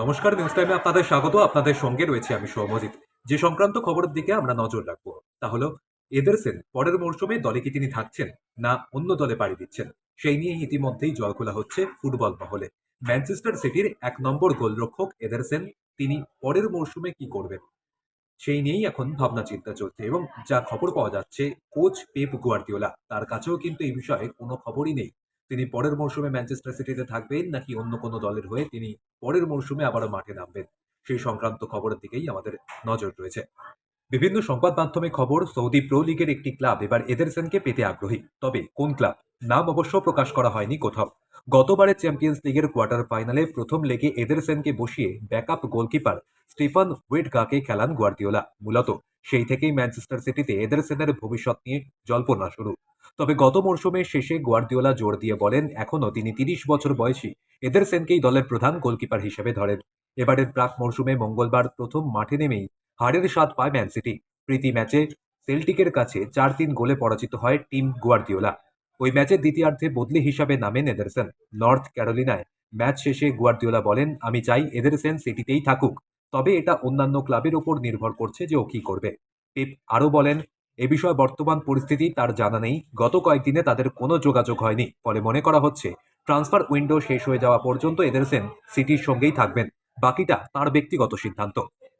নমস্কার নিউজ টাইমে আপনাদের স্বাগত। আপনাদের সঙ্গে রয়েছে আমি সৌমজিৎ যে সংক্রান্ত খবরের দিকে আমরা নজর রাখব, তা হলো এদেরসেন পরের মরশুমে দলে কি তিনি থাকছেন, না অন্য দলে পাড়ি দিচ্ছেন, সেই নিয়ে ইতিমধ্যেই জল খোলা হচ্ছে ফুটবল মহলে। ম্যানচেস্টার সিটির এক নম্বর গোলরক্ষক এদেরসেন তিনি পরের মরশুমে কি করবেন, সেই নিয়েই এখন ভাবনা চিন্তা চলছে এবং যা খবর পাওয়া যাচ্ছে, কোচ পেপ গুয়ার্দিওলা, তার কাছেও কিন্তু এই বিষয়ে কোনো খবরই নেই। তিনি পরের মরশুমে ম্যানচেস্টার সিটিতে থাকবেন নাকি অন্য কোনো দলের হয়ে তিনি পরের মরশুমে আবারও মাঠে নামবেন? সেই সংক্রান্ত খবরের দিকেই আমাদের নজর রয়েছে। বিভিন্ন সংবাদ মাধ্যমে খবর, সৌদি প্রো লিগের একটি ক্লাব এবার এদেরসেনকে পেতে আগ্রহী। তবে কোন ক্লাব? নাম অবশ্য প্রকাশ করা হয়নি কোথাও। গতবারের চ্যাম্পিয়ন্স লিগের কোয়ার্টার ফাইনালে প্রথম লেগে এদেরসেনকে বসিয়ে ব্যাকআপ গোলকিপার স্টিফান ওয়েটগাকে খেলান গুয়ার্দিওলা মূলত সেই থেকেই ম্যানচেস্টার সিটিতে এদেরসেনের ভবিষ্যৎ নিয়ে জল্পনা শুরু। তবে গত মরশুমের শেষে গুয়ার্দিওলা জোর দিয়ে বলেন, এখনও তিনি তিরিশ বছর বয়সী। এদের সেনকেই দলের প্রধান গোলকিপার হিসেবে ধরেন। এবারের প্রাক মরশুমে মঙ্গলবার প্রথম মাঠে নেমেই হারের স্বাদ পায় ম্যান সিটি। প্রীতি ম্যাচে সেল্টিকের কাছে চার তিন গোলে পরাজিত হয় টিম গুয়ার্দিওলা। ওই ম্যাচের দ্বিতীয়ার্ধে বদলি হিসাবে নামেন এদেরসেন। নর্থ ক্যারোলিনায় ম্যাচ শেষে গুয়ার্দিওলা বলেন, আমি চাই এদেরসেন সিটিতেই থাকুক। তবে এটা অন্যান্য ক্লাবের ওপর নির্ভর করছে যে ও কি করবে। পেপ আরও বলেন এ বিষয়ে বর্তমান পরিস্থিতি তার জানা নেই। গত কয়েকদিনে তাদের কোনো যোগাযোগ হয়নি। ফলে মনে করা হচ্ছে, ট্রান্সফার উইন্ডো শেষ হয়ে যাওয়া পর্যন্ত এদের সেন সিটির সঙ্গেই থাকবেন। বাকিটা তার ব্যক্তিগত সিদ্ধান্ত।